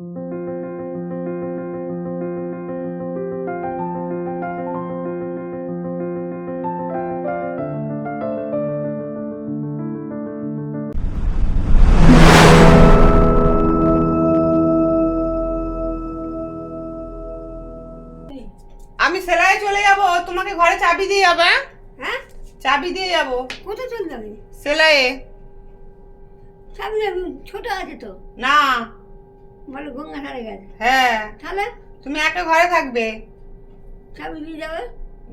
আমি সেলাই চলে যাব তোমাকে ঘরে চাবি দিয়ে যাব হ্যাঁ? হ্যাঁ? চাবি দিয়ে যাব। কোথায় চলে যাবি? সেলাইয়ে। চাবি ছোট আছে তো। না বলে গঙ্গা ধারে গেছে। হ্যাঁ। তাহলে? তুমি একা ঘরে থাকবে? চাবি দিয়ে যাবে?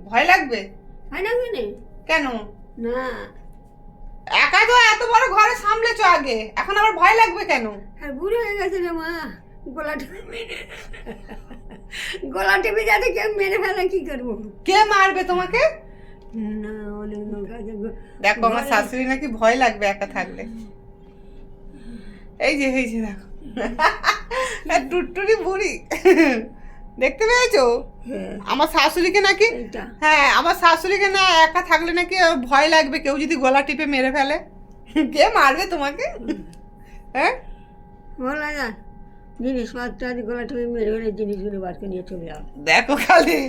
ভয় লাগবে? হয় না? কি নেই কেন? না। একা তো এত বড় ঘরে সামলেছো আগে। এখন আবার ভয় লাগবে কেন? আর বুড়ো হয়ে গেছে রে মা। গলা গলা টিপে যাতে কেউ মেরে ফেলে কি করব? কে মারবে তোমাকে? না। দেখো আমার শাশুড়ি নাকি ভয় লাগবে একা থাকলে। এই যে এই যে দেখো। টুটটুরি বুড়ি। দেখতে পেয়েছ? হ্যাঁ। আমার শাশুড়িকে নাকি? হ্যাঁ আমার শাশুড়িকে না একা থাকলে নাকি ভয় লাগবে কেউ যদি গলা টিপে মেরে ফেলে। কে মারবে তোমাকে? হ্যাঁ? বলা যায় জিনিসপত্র গলা টিপে মেরে ফেলে জিনিসগুলো করে নিয়ে চলে যাও। দেখো খালি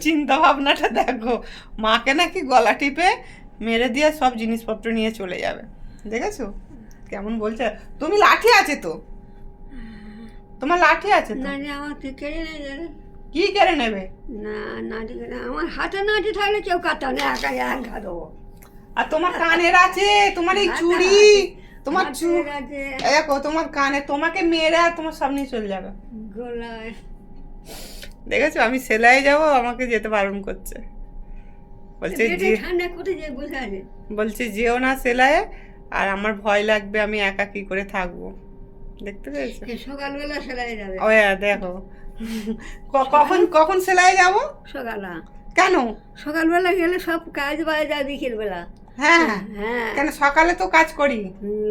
চিন্তা ভাবনাটা দেখো। মাকে নাকি গলা টিপে মেরে দিয়ে সব জিনিসপত্র নিয়ে চলে যাবে। দেখেছ? কেমন বলছে? তুমি লাঠি আছে তো? তোমার লাঠি আছে তো? না যে আমার থেকে কেড়ে জানে কি কেড়ে নেবে? না নাটি কেটে আমার হাতে নাটি থাকলে কেউ কাটাও না একা একা দেবো। আর তোমার কানের আছে তোমার এই চুড়ি তোমার চু হাতের আছে। এই দেখো তোমার কানে তোমাকে মেরে আর তোমার সামনে চলে যাবে। গলায়। দেখেছ? আমি সেলাই যাব আমাকে যেতে বারণ করছে। বলছে যে বলছে যেও না সেলাইয়ে আর আমার ভয় লাগবে আমি একা কি করে থাকব? দেখতে পেয়েছ? সকালবেলা সেলাই যাবে। ও হ্যাঁ, দেখো। কখন কখন সেলাই যাব? সকালা কেন? সকালবেলা গেলে সব কাজ বাজ যায় বিকেলবেলা। হ্যাঁ হ্যাঁ কেন সকালে তো কাজ করি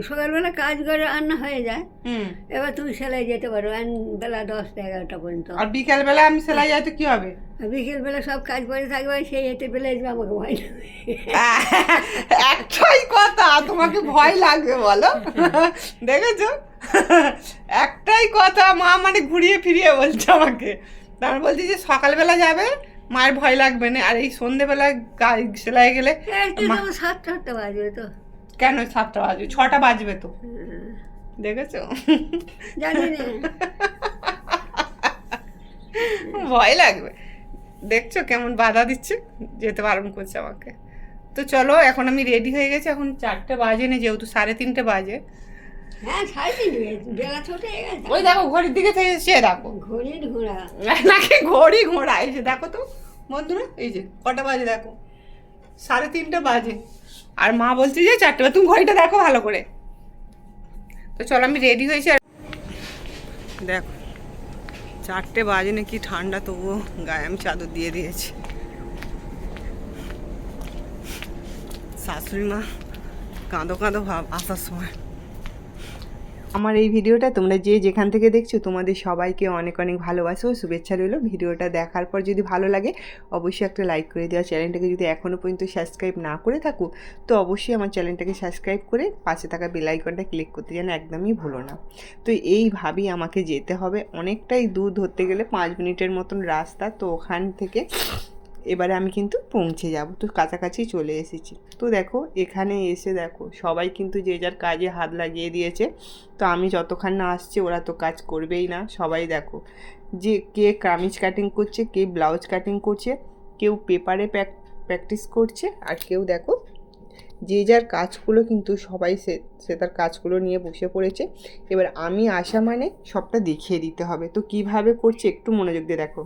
সকালবেলা কাজ করে রান্না হয়ে যায়। এবার তুমি সেলাই যেতে পারো বেলা দশটা এগারোটা পর্যন্ত। আর বিকেল বেলা আমি সেলাই যাই তো কি হবে? বিকেলবেলা সব কাজ করে থাকবে সেই হেঁটে পেলে আসবে আমাকে ভয় একটাই কথা তোমাকে ভয় লাগবে বলো। দেখেছ? একটাই কথা মা মানে ঘুরিয়ে ফিরিয়ে বলছে আমাকে। তারপর বলছি যে সকালবেলা যাবে মায়ের ভয় লাগবে না। আর এই সন্ধেবেলায় গা- সেলাই গেলে সাতটা আটটা বাজবে তো। কেন সাতটা বাজবে? ছটা বাজবে তো। দেখেছ? জানি ভয় লাগবে। দেখছ কেমন বাধা দিচ্ছে? যেতে বারণ করছে আমাকে। তো চলো এখন আমি রেডি হয়ে গেছি। এখন চারটে বাজে না যেহেতু সাড়ে তিনটে বাজে। হ্যাঁ সাড়ে তিনটে বেলা ছোট ওই দেখো ঘড়ির দিকে থেকে সে দেখো। ঘড়ির ঘোড়া। নাকি ঘড়ি ঘোড়া এই যে দেখো তো। বন্ধুরা এই যে কটা বাজে দেখো? সাড়ে তিনটে বাজে। আর মা বলছে যে চারটে তুমি ঘড়িটা দেখো ভালো করে। তো চলো আমি রেডি হয়েছি আর দেখো চারটে বাজে নাকি ঠান্ডা তবুও গায়ে আমি চাদর দিয়ে দিয়েছি। শাশুড়ি মা কাঁদো কাঁদো ভাব আসার সময়। আমার এই ভিডিওটা তোমরা যে যেখান থেকে দেখছ, তোমাদের সবাইকে অনেক অনেক ভালোবাসো শুভেচ্ছা রইল। ভিডিওটা দেখার পর যদি ভালো লাগে, অবশ্যই একটা লাইক করে দেওয়া চ্যানেলটাকে যদি এখনও পর্যন্ত সাবস্ক্রাইব না করে থাকো, তো অবশ্যই আমার চ্যানেলটাকে সাবস্ক্রাইব করে পাশে থাকা বেল আইকনটা ক্লিক করতে যেন একদমই ভুলো না। তো এইভাবেই আমাকে যেতে হবে। অনেকটাই দূর ধরতে গেলে পাঁচ মিনিটের মতন রাস্তা, তো ওখান থেকে এবারে আমি কিন্তু পৌঁছে যাব। তো কাছাকাছি চলে এসেছি। তো দেখো, এখানে এসে দেখো, সবাই কিন্তু যে যার কাজে হাত লাগিয়ে দিয়েছে। তো আমি যতক্ষণ না আসছে, ওরা তো কাজ করবেই না। সবাই দেখো, যে কে কামিজ কাটিং করছে, কে ব্লাউজ কাটিং করছে, কেউ পেপারে প্যাক প্র্যাকটিস করছে, আর কেউ দেখো, যে যার কাজগুলো কিন্তু সবাই সে সে তার কাজগুলো নিয়ে বসে পড়েছে। এবার আমি আসা মানে সবটা দেখিয়ে দিতে হবে। তো কীভাবে করছে একটু মনোযোগ দিয়ে দেখো।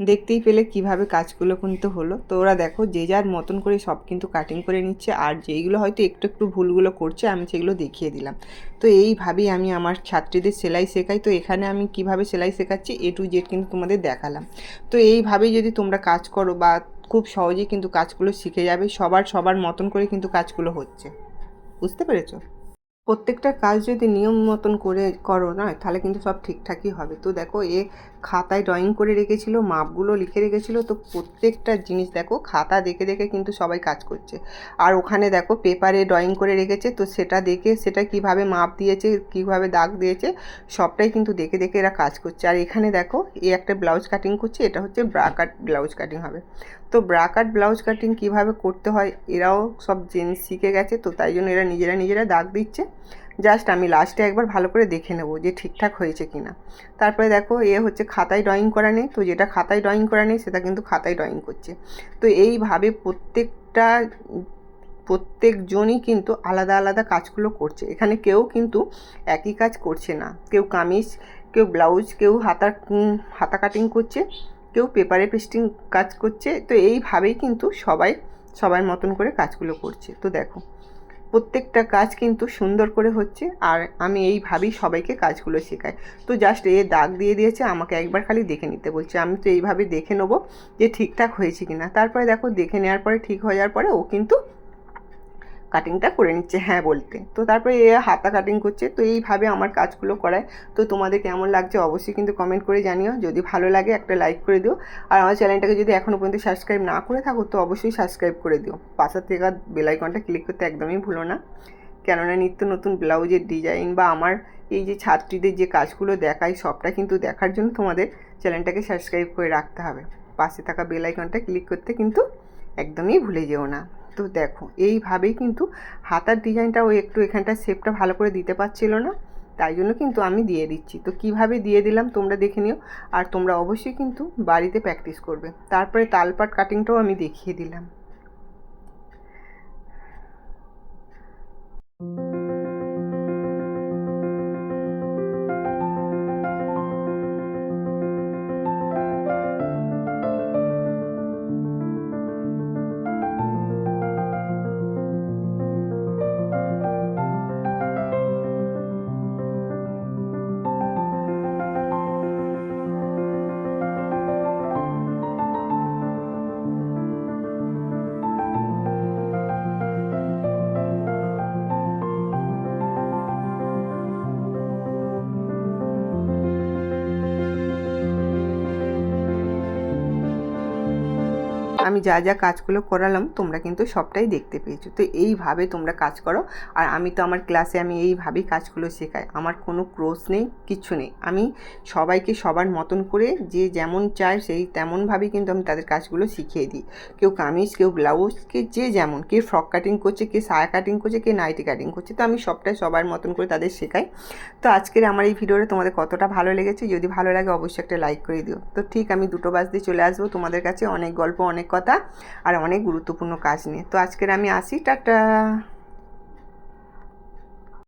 দেখতেই পেলে কীভাবে কাজগুলো কিন্তু হলো। তো ওরা দেখো যে যার মতন করে সব কিন্তু কাটিং করে নিচ্ছে আর যেইগুলো হয়তো একটু একটু ভুলগুলো করছে আমি সেগুলো দেখিয়ে দিলাম। তো এইভাবেই আমি আমার ছাত্রীদের সেলাই শেখাই। তো এখানে আমি কীভাবে সেলাই শেখাচ্ছি এ টু জেড কিন্তু তোমাদের দেখালাম। তো এইভাবেই যদি তোমরা কাজ করো বা খুব সহজেই কিন্তু কাজগুলো শিখে যাবে সবার সবার মতন করে কিন্তু কাজগুলো হচ্ছে। বুঝতে পেরেছ? প্রত্যেকটা কাজ যদি নিয়ম মতন করে করো না, তাহলে কিন্তু সব ঠিকঠাকই হবে। তো দেখো, এ খাতায় ড্রয়িং করে রেখেছিল, মাপগুলো লিখে রেখেছিল, তো প্রত্যেকটা জিনিস দেখো, খাতা দেখে দেখে কিন্তু সবাই কাজ করছে। আর ওখানে দেখো পেপারে ড্রয়িং করে রেখেছে, তো সেটা দেখে, সেটা কীভাবে মাপ দিয়েছে, কীভাবে দাগ দিয়েছে, সবটাই কিন্তু দেখে দেখে এরা কাজ করছে। আর এখানে দেখো, এ একটা ব্লাউজ কাটিং করছে, এটা হচ্ছে ব্রা কাট ব্লাউজ কাটিং হবে। তো ব্রা কাট ব্লাউজ কাটিং কীভাবে করতে হয়, এরাও সব জিনিস শিখে গেছে, তো তাই জন্য এরা নিজেরা নিজেরা দাগ দিচ্ছে। জাস্ট আমি লাস্টে একবার ভালো করে দেখে নেব যে ঠিকঠাক হয়েছে কি না তারপরে দেখো, এ হচ্ছে খাতায় ড্রয়িং করা নেই, তো যেটা খাতায় ড্রয়িং করা নেই, সেটা কিন্তু খাতায় ড্রয়িং করছে। তো এইভাবে প্রত্যেকটা প্রত্যেকজনই কিন্তু আলাদা আলাদা কাজগুলো করছে। এখানে কেউ কিন্তু একই কাজ করছে না। কেউ কামিজ, কেউ ব্লাউজ, কেউ হাতা হাতা কাটিং করছে। কেউ পেপারে পেস্টিং কাজ করছে, তো এইভাবেই কিন্তু সবাই, সবার মতন করে কাজগুলো করছে। তো দেখো, প্রত্যেকটা কাজ কিন্তু সুন্দর করে হচ্ছে, আর আমি এইভাবেই সবাইকে কাজগুলো শেখাই। তো জাস্ট এ দাগ দিয়ে দিয়েছে, আমাকে একবার খালি দেখে নিতে বলছে। আমি তো এইভাবে দেখে নেব যে ঠিকঠাক হয়েছে কি না তারপরে দেখো, দেখে নেওয়ার পরে, ঠিক হয়ে যাওয়ার পরে ও কিন্তু কাটিংটা করে নিচ্ছে হ্যাঁ বলতে। তো তারপরে এ হাতা কাটিং করছে, তো এইভাবে আমার কাজগুলো করায়। তো তোমাদের কেমন লাগছে অবশ্যই কিন্তু কমেন্ট করে জানিও। যদি ভালো লাগে একটা লাইক করে দিও। আর আমার চ্যানেলটাকে যদি এখনও পর্যন্ত সাবস্ক্রাইব না করে থাকো, তো অবশ্যই সাবস্ক্রাইব করে দিও। পাশের থেকে বেলাইকনটা ক্লিক করতে একদমই ভুলো না। কেননা নিত্য নতুন ব্লাউজের ডিজাইন বা আমার এই যে ছাত্রীদের যে কাজগুলো দেখাই সবটা কিন্তু দেখার জন্য তোমাদের চ্যানেলটাকে সাবস্ক্রাইব করে রাখতে হবে। পাশে থাকা বেল আইকনটা ক্লিক করতে কিন্তু একদমই ভুলে যেও না। তো দেখো, এইভাবেই কিন্তু হাতার ডিজাইনটাও একটু এখানটা শেপটা ভালো করে দিতে পারছিল না, তাই জন্য কিন্তু আমি দিয়ে দিচ্ছি। তো কীভাবে দিয়ে দিলাম তোমরা দেখে নিও, আর তোমরা অবশ্যই কিন্তু বাড়িতে প্র্যাকটিস করবে। তারপরে তালপাট কাটিংটাও আমি দেখিয়ে দিলাম। আমি যা যা কাজগুলো করালাম, তোমরা কিন্তু সবটাই দেখতে পেয়েছ। তো এইভাবে তোমরা কাজ করো। আর আমি তো আমার ক্লাসে আমি এইভাবেই কাজগুলো শেখাই। আমার কোনো ক্রোশ নেই, কিচ্ছু নেই। আমি সবাইকে সবার মতন করে যে যেমন চায় সেই তেমনভাবেই কিন্তু আমি তাদের কাজগুলো শিখিয়ে দিই। কেউ কামিজ, কেউ ব্লাউজ, কে যে যেমন, কে ফ্রক কাটিং করছে, কে সায়া কাটিং করছে, কে নাইটি কাটিং করছে, তো আমি সবটাই সবার মতন করে তাদের শেখাই। তো আজকের আমার এই ভিডিওটা তোমাদের কতটা ভালো লেগেছে, যদি ভালো লাগে অবশ্যই একটা লাইক করে দিও। তো ঠিক আমি দুটো বাজতে চলে আসব। তোমাদের কাছে অনেক গল্প, অনেক কথা আর অনেক গুরুত্বপূর্ণ কাজ নিয়ে। তো আজকের আমি আসি টাটা।